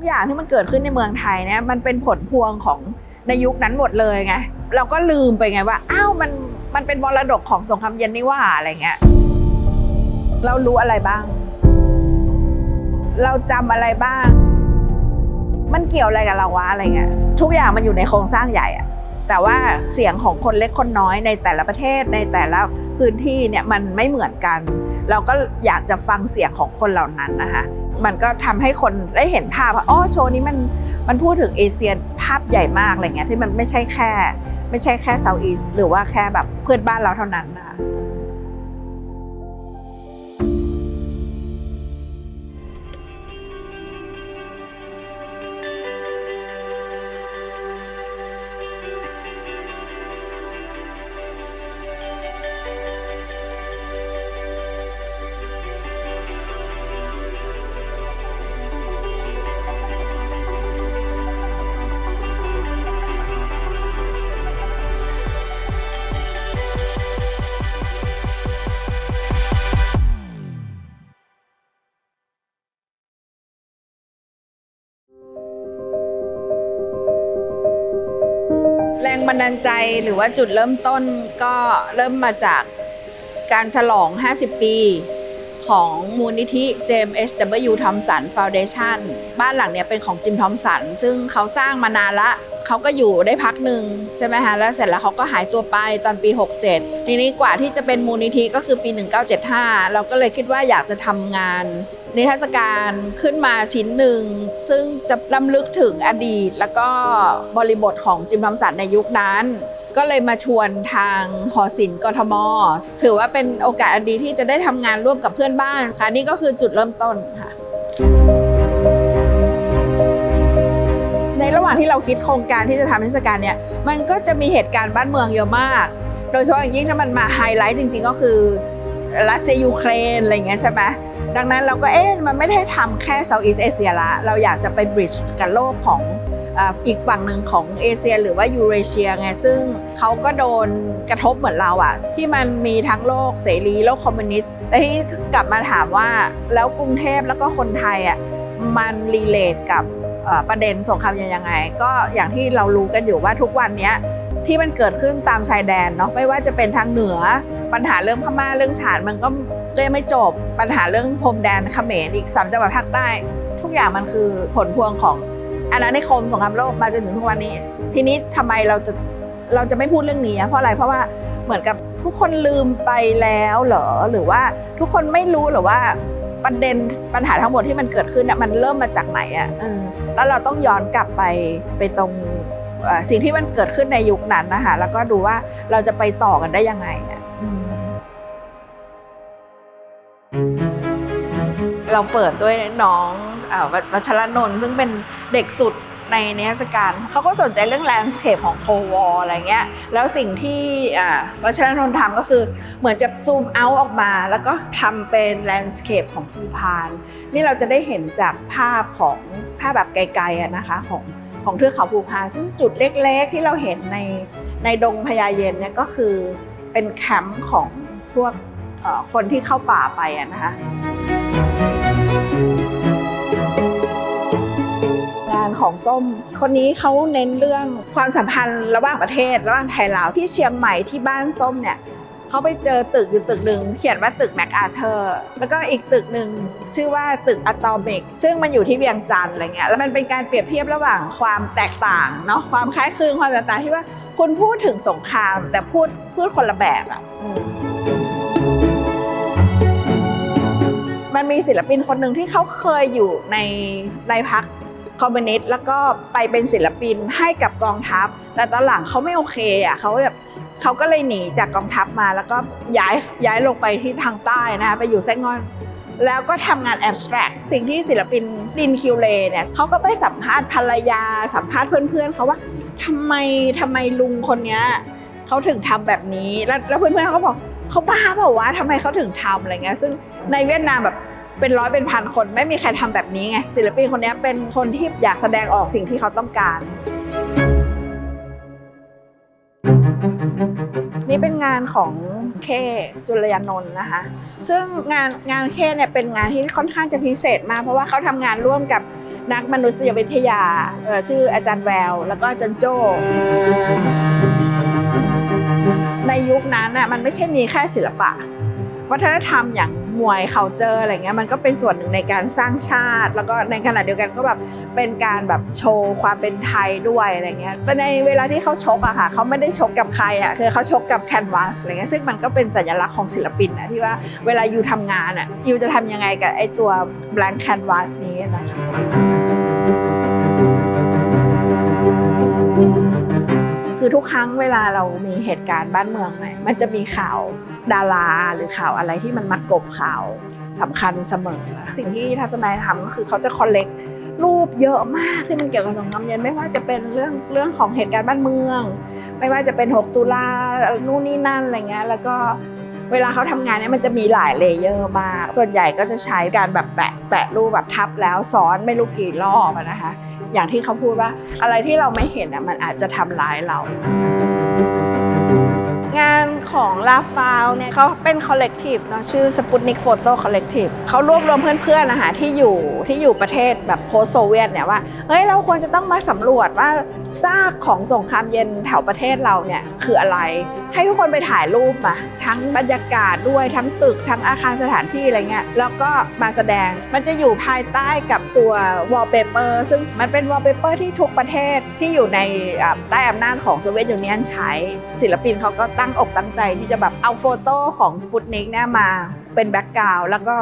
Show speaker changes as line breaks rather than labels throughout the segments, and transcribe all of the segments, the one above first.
กอย่างที่มันเกิดขึ้นในเมืองไทยเนี่ยมันเป็นผลพวงของในยุคนั้นหมดเลยไงเราก็ลืมไปไงว่าอ้าวมันมันเป็นมรดกของสงครามเย็นนี่ว่าอะไรเงี้ยเรารู้อะไรบ้าง เราจำอะไรบ้าง มันเกี่ยวอะไรกับเราวะอะไรเงี้ยทุกอย่างมันอยู่ในโครงสร้างใหญ่อะแต่ว่าเสียงของคนเล็กคนน้อยในแต่ละประเทศในแต่ละพื้นที่เนี่ยมันไม่เหมือนกัน เราก็อยากจะฟังเสียงของคนเหล่านั้นนะคะ มันก็ทำให้คนได้เห็นภาพว่าอ๋อโชว์นี้มันมันพูดถึงเอเชียภาพใหญ่มากอะไรเงี้ยที่มันไม่ใช่แค่ ไม่ใช่แค่เซาท์อีสหรือว่าแค่แบบเพื่อนบ้านเราเท่านั้นนะคะ ดาลใจหรือว่าจุดเริ่มต้นก็เริ่มมาจากการฉลอง 50 ปีของมูลนิธิเจมส์ H.W. Thompson Foundation บ้านหลังเนี้ยเป็นของจิมทอมสัน ซึ่งเขาสร้างมานานละเขาก็อยู่ได้พักหนึ่งใช่ไหมฮะ แล้วเสร็จแล้วเขาก็หายตัวไปตอนปี 67 ทีนี้กว่าที่จะเป็นมูลนิธิก็คือปี 1975 เราก็เลยคิดว่าอยากจะทำงาน นิทรรศการขึ้นมาชิ้นหนึ่ง ซึ่งจะล้ำลึกถึงอดีต แล้วก็บริบทของจิมทอมสันในยุคนั้น ก็เลยมาชวนทางหอศิลป์กทม ถือว่าเป็นโอกาสอันดีที่จะได้ทำงานร่วมกับเพื่อนบ้านค่ะนี่ก็คือจุดเริ่มต้นค่ะในระหว่างที่เราคิดโครงการที่จะทำนิทรรศการเนี่ย มันก็จะมีเหตุการณ์บ้านเมืองเยอะมาก โดยเฉพาะอย่างยิ่งถ้ามันมาไฮไลท์จริงๆก็คือรัสเซียยูเครนอะไรอย่างเงี้ยใช่ไหม ดังนั้นเราก็เอ๊ะมันไม่ได้ทำแค่เซาท์อีสเอเชียละ เราอยากจะไปบริดจ์กับโลกของอีกฝั่งหนึ่งของเอเชีย หรือว่ายูเรเชียไงซึ่งเขาก็โดนกระทบเหมือนเราอะที่มันมีทั้งโลกเสรีโลกคอมมิวนิสต์แต่ที่กลับมาถามว่าแล้วกรุงเทพแล้วก็คนไทยอะมันรีเลทกับประเด็นสงครามยังไง ก็อย่างที่เรารู้กันอยู่ว่าทุกวันนี้ที่มันเกิดขึ้นตามชายแดนเนาะไม่ว่าจะเป็นทางเหนือปัญหาเรื่องพม่าเรื่องฉานมันก็ ก็ยังไม่จบปัญหาเรื่องพรมแดนเขมรอีกสามจังหวัดภาคใต้ ทุกอย่างมันคือผลพวงของอาณานิคมสงครามโลกมาจนถึงทุกวันนี้ ทีนี้ทำไมเราจะเราจะไม่พูดเรื่องนี้เพราะอะไรเพราะว่าเหมือนกับทุกคนลืมไปแล้วเหรอหรือว่าทุกคนไม่รู้หรือว่าประเด็นปัญหาทั้งหมดที่มันเกิดขึ้นน่ะมันเริ่มมาจากไหนอะแล้วเราต้องย้อนกลับไปไปตรงสิ่งที่มันเกิดขึ้นในยุคนั้นนะคะแล้วก็ดูว่าเราจะไปต่อกันได้ยังไงอะ เราเปิดด้วยน้องวัชรนนท์ซึ่งเป็นเด็กสุดในนิทรรศการเขาก็สนใจเรื่องแลนด์สเคปของโควอลอะไรเงี้ย แล้วสิ่งที่วัชรนนท์ทำก็คือเหมือนจะซูมเอาออกมา แล้วก็ทำเป็นแลนด์สเคปของภูพาน นี่เราจะได้เห็นจากภาพของภาพแบบไกลๆนะคะของของเทือกเขาภูพาน ซึ่งจุดเล็กๆ ที่เราเห็นในในดงพญาเย็นเนี่ยก็คือเป็นแคมป์ของพวกคนที่เข้าป่าไปนะคะ งานของส้ม คนนี้เขาเน้นเรื่องความสัมพันธ์ระหว่างประเทศ ระหว่างไทยลาวที่เชียงใหม่ที่บ้านส้มเนี่ยเขาไปเจอตึกอยู่ตึกหนึ่งเขียนว่าตึกแมคอาเธอร์แล้วก็อีกตึกหนึ่งชื่อว่าตึกอะตอมิก ซึ่งมันอยู่ที่เวียงจันทร์อะไรเงี้ยแล้วมันเป็นการเปรียบเทียบระหว่างความแตกต่างเนาะความคล้ายคลึงความแตกต่างที่ว่าคุณพูดถึงสงคราม แต่พูดพูดคนละแบบอะ มันมีศิลปินคนหนึ่งที่เขาเคยอยู่ในในพักคอมมิวนิสต์แล้วก็ไปเป็นศิลปินให้กับกองทัพ แต่ตอนหลังเขาไม่โอเคอะเขาแบบเขาก็เลยหนีจากกองทัพมาแล้วก็ย้ายย้ายลงไปที่ทางใต้นะคะไปอยู่ไส้งอน แล้วก็ทำงานแอบสแตรกสิ่งที่ศิลปินดินคิวเลเนี่ยเขาก็ไปสัมภาษณ์ภรรยา สัมภาษณ์เพื่อนๆเขาว่าทำไมทำไมลุงคนเนี้ยเขาถึงทำแบบนี้แล้วแล้วเพื่อนๆเขาบอก เขาบ้าเปล่าวะทำไมเขาถึงทำอะไรเงี้ยซึ่งในเวียดนามแบบเป็นร้อยเป็นพันคนไม่มีใครทำแบบนี้ไงศิลปินคนนี้เป็นคนที่อยากแสดงออกสิ่งที่เขาต้องการ นี่เป็นงานของเคจุลยานนท์นะคะ ซึ่งงานงานเคเนี่ยเป็นงานที่ค่อนข้างจะพิเศษมากเพราะว่าเขาทำงานร่วมกับนักมนุษยวิทยาชื่ออาจารย์แวว แล้วก็อาจารย์โจ ในยุคนั้นน่ะมันไม่ใช่มีแค่ศิลปะ วัฒนธรรมอย่างมวย c u เจอร์อะไรเงี้ยมันก็เป็นส่วนหนึ่งในการสร้างชาติ แล้วก็ในขณะเดียวกันก็แบบเป็นการแบบโชว์ความเป็นไทยด้วยอะไรเงี้ยแต่ในเวลาที่เขาชกอะค่ะเขาไม่ได้ชกกับใครอะคือเขาชกกับแคนวาสอะไรเงี้ยซึ่งมันก็เป็นสัญลักษณ์ของศิลปินนะที่ว่าเวลายูทำงานอะยูจะทำยังไงกับไอตัว blank canvas นี้นะคะ คือทุกครั้งเวลาเรามีเหตุการณ์บ้านเมืองไหนมันจะมีข่าวดาราหรือข่าวอะไรที่มันมากบข่าวสำคัญเสมอ สิ่งที่ทัศนัยทำก็คือเขาจะคอลเลกรูปเยอะมากที่มันเกี่ยวกับสงครามเย็นไม่ว่าจะเป็นเรื่องเรื่องของเหตุการณ์บ้านเมือง ไม่ว่าจะเป็น 6 ตุลานู่นนี่นั่นอะไรเงี้ยแล้วก็เวลาเขาทำงานเนี่ยมันจะมีหลายเลเยอร์มาก ส่วนใหญ่ก็จะใช้การแบบแปะแปะรูปแบบทับแล้วซ้อนไม่รู้กี่รอบนะคะ อย่างที่เขาพูดว่า อะไรที่เราไม่เห็นอะมันอาจจะทำร้ายเรา ของลาฟาวเนี่ยเขาเป็นคอลเลกทีฟเนาะชื่อ Sputnik Photo Collective เขารวบรวมเพื่อนๆนะคะที่อยู่ที่อยู่ประเทศแบบโพสโซเวียตเนี่ยว่าเฮ้ยเราควรจะต้องมาสำรวจว่าซากของสงครามเย็นแถวประเทศเราเนี่ยคืออะไร ให้ทุกคนไปถ่ายรูปมาทั้งบรรยากาศด้วยทั้งตึกทั้งอาคารสถานที่อะไรเงี้ยแล้วก็มาแสดงมันจะอยู่ภายใต้กับตัววอลเปเปอร์ซึ่งมันเป็นวอลเปเปอร์ที่ทุกประเทศที่อยู่ในใต้อำนาจของโซเวียตยูเนียนใช้ศิลปินเขาก็ตั้งอกตั้งใจที่จะแบบเอาโฟโต้ของสปุตนิกเนี่ยมาเป็นแบ็กกราวด์แล้วก็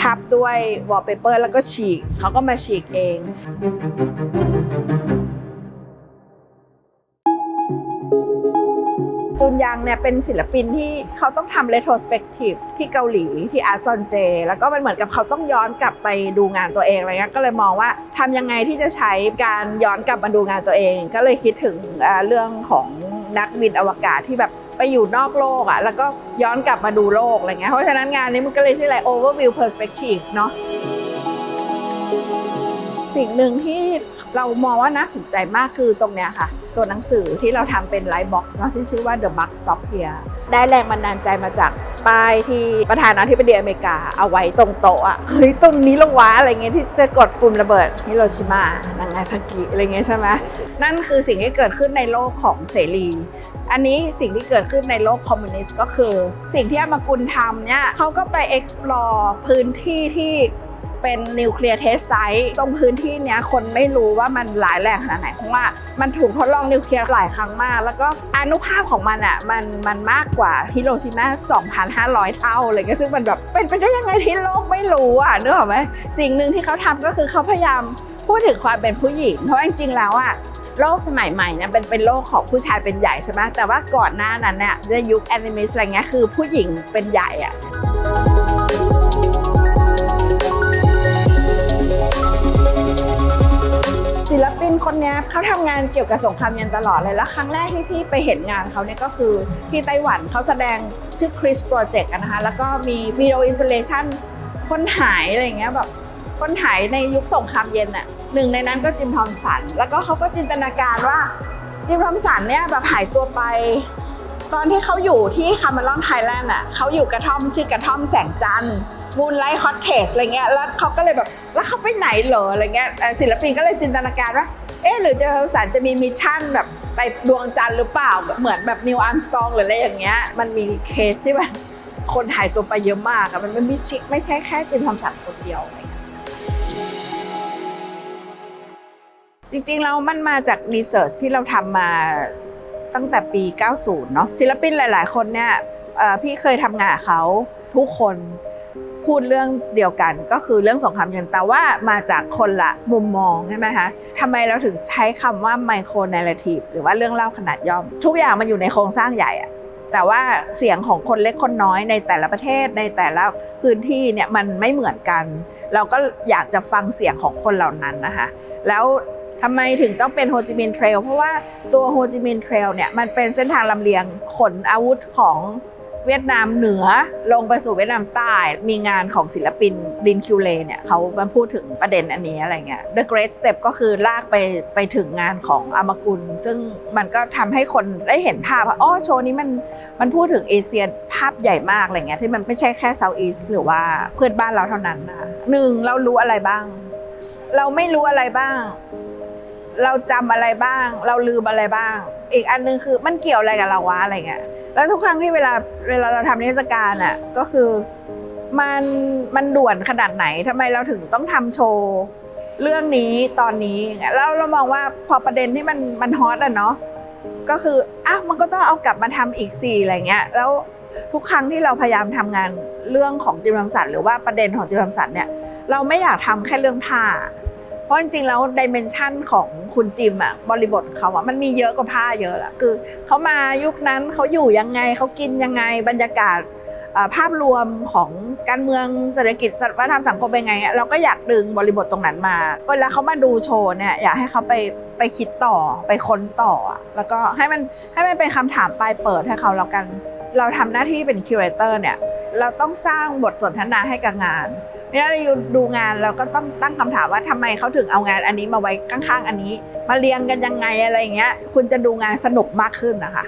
ทับด้วยวอลเปเปอร์แล้วก็ฉีกเขาก็มาฉีกเองจุนยังเนี่ยเป็นศิลปินที่เขาต้องทำ retrospective ที่เกาหลีที่อาร์ซอนเจ แล้วก็มันเหมือนกับเขาต้องย้อนกลับไปดูงานตัวเองอะไรเงี้ยก็เลยมองว่าทำยังไงที่จะใช้การย้อนกลับมาดูงานตัวเอง ก็เลยคิดถึงเรื่องของนักบินอวกาศที่แบบ ไปอยู่นอกโลกอะ่ะแล้วก็ย้อนกลับมาดูโลกอะไรเงี้ยเพราะฉะนั้นงานนี้มันก็เลยชื่ออะไร overview perspective เนาะสิ่งหนึ่งที่เรามองว่าน่าสนใจมากคือตรงเนี้ยค่ะ ตัวหนังสือที่เราทำเป็นไลท์บ็อกซ์เนาะที่ชื่อว่า The Buck Stop Here ได้แรงบันดาลใจมาจากป้ายที่ประธานาธิบดีอเมริกาเอาไว้ตรงโต๊ะอะเฮ้ยตรงนี้ลงวะอะไรเงี้ยที่จะกดปุ่มระเบิดฮิโรชิมานางาซากิอะไรเงี้ยใช่ไหมนั่นคือสิ่งที่เกิดขึ้นในโลกของเสรี อันนี้สิ่งที่เกิดขึ้นในโลกคอมมิวนิสต์ก็คือ สิ่งที่อามากุลทำเนี่ยเขาก็ไป explore พื้นที่ที่เป็นนิวเคลียร์เทสไซต์ตรงพื้นที่เนี้ยคนไม่รู้ว่ามันหลายแรงขนาดไหนเพราะว่ามันถูกทดลองนิวเคลียร์หลายครั้งมาก แล้วก็อนุภาพของมันอะมันมันมากกว่าฮิโรชิมา2,500 เท่าเลยก็ซึ่งมันแบบเป็นไปได้ยังไงที่โลกไม่รู้อะนึกออกไหมสิ่งหนึ่งที่เขาทำก็คือเขาพยายามพูดถึงความเป็นผู้หญิง เพราะจริงๆแล้วอะ โลกสมัยใหม่เนี่ยเป็นเป็นโลกของผู้ชายเป็นใหญ่ใช่ไหมแต่ว่าก่อนหน้านั้นเนี่ยในยุคแอนิเมสอะไรเงี้ยคือผู้หญิงเป็นใหญ่อะศิลปินคนเนี้ยเขาทำงานเกี่ยวกับสงครามเย็นตลอดเลยแล้วครั้งแรกที่พี่ไปเห็นงานเขาเนี่ยก็คือที่ไต้หวันเขาแสดงชื่อ Chris Project นะคะแล้วก็มีวิดีโออินส l เลชันคนหายอะไรเงี้ยแบบ คนหายในยุคสงครามเย็นน่ะหนึ่งในนั้นก็จิมทอมสัน แล้วก็เขาก็จินตนาการว่าจิมทอมสันเนี่ยแบบหายตัวไป ตอนที่เขาอยู่ที่คาร์เมลอนไทยแลนด์อะเขาอยู่กระท่อมชื่อกระท่อมแสงจันทร์มูนไลท์คอ t เทจอะไรเงี้ย แล้วเขาก็เลยแบบ แล้วเขาไปไหนเหรออะไรเงี้ยศิลปินก็เลยจินตนาการว่า เอ๊หรือจิมทอมสันจะมีมิชชั่นแบบไปดวงจันทร์หรือเปล่า เหมือนแบบนิวอันสตองหรืออะไรอย่างเงี้ย มันมีเคสที่แบบคนหายตัวไปเยอะมากอะมันไม่ใช่ไม่ใช่แค่จิมทอมสันคนเดียว จริงๆ แล้วมันมาจากรีเสิร์ชที่เราทำมาตั้งแต่ปี 90 เนาะศิลปินหลาย ๆ คนเนี่ยพี่เคยทำงานเขาทุกคนพูดเรื่องเดียวกันก็คือเรื่องสงครามเย็นแต่ว่ามาจากคนละมุมมองใช่ไหมคะทำไมเราถึงใช้คำว่าไมโคร n น r ร a ทีฟหรือว่าเรื่องเล่าขนาดย่อม ทุกอย่างมันอยู่ในโครงสร้างใหญ่อะแต่ว่าเสียงของคนเล็กคนน้อยในแต่ละประเทศในแต่ละพื้นที่เนี่ยมันไม่เหมือนกัน เราก็อยากจะฟังเสียงของคนเหล่านั้นนะคะแล้ว ทำไมถึงต้องเป็นโฮจิมินห์เทรลเพราะว่าตัวโฮจิมินห์เทรลเนี่ยมันเป็นเส้นทางลำเลียงขนอาวุธของเวียดนามเหนือลงไปสู่เวียดนามใต้ มีงานของศิลปินดินคิวเลเนี่ยเขามาพูดถึงประเด็นอันนี้อะไรเงี้ย The Great Step ก็คือลากไปไปถึงงานของอามากุล ซึ่งมันก็ทำให้คนได้เห็นภาพว่าอ๋อโชว์นี้มันมันพูดถึงเอเชียภาพใหญ่มากอะไรเงี้ยที่มันไม่ใช่แค่เซาท์อีสหรือว่าเพื่อนบ้านเราเท่านั้นนะหนึ่งเรารู้อะไรบ้าง เราไม่รู้อะไรบ้าง เราจำอะไรบ้าง เราลืมอะไรบ้าง อีกอันนึงคือมันเกี่ยวอะไรกับเราวะอะไรเงี้ยแล้วทุกครั้งที่เวลาเวลาเราทำนิทรรศการอะก็คือมันมันด่วนขนาดไหนทำไมเราถึงต้องทำโชว์เรื่องนี้ตอนนี้แล้วเรามองว่าพอประเด็นที่มันมันฮอตอะเนาะก็คืออ้าวมันก็ต้องเอากลับมาทำอีกสี่อะไรเงี้ยแล้วทุกครั้งที่เราพยายามทำงานเรื่องของจิมรังสรรค์หรือว่าประเด็นของจิมรังสรรค์เนี่ยเราไม่อยากทำแค่เรื่องผ้า เพราะจริงๆแล้วดิเมนชันของคุณจิมอะบริบทเขาอะมันมีเยอะกว่าผ้าเยอะละคือเขามายุคนั้นเขาอยู่ยังไงเขากินยังไงบรรยากาศภาพรวมของการเมืองเศรษฐกิจวัฒนธรรมสังคมเป็นไงอะเราก็อยากดึงบริบทตรงนั้นมาเวลาเขามาดูโชว์เนี่ยอยากให้เขาไปไปคิดต่อไปค้นต่อ แล้วก็ให้มันให้มันเป็นคำถามปลายเปิดให้เขาแล้วกัน เราทำหน้าที่เป็นคิวเรเตอร์เนี่ยเราต้องสร้างบทสนทนาให้กับงานเวลาเราดูงานเราก็ต้องตั้งคำถามว่าทำไมเขาถึงเอางานอันนี้มาไว้ข้างๆ อันนี้ มาเรียงกันยังไงอะไรอย่างเงี้ย คุณจะดูงานสนุกมากขึ้นนะคะ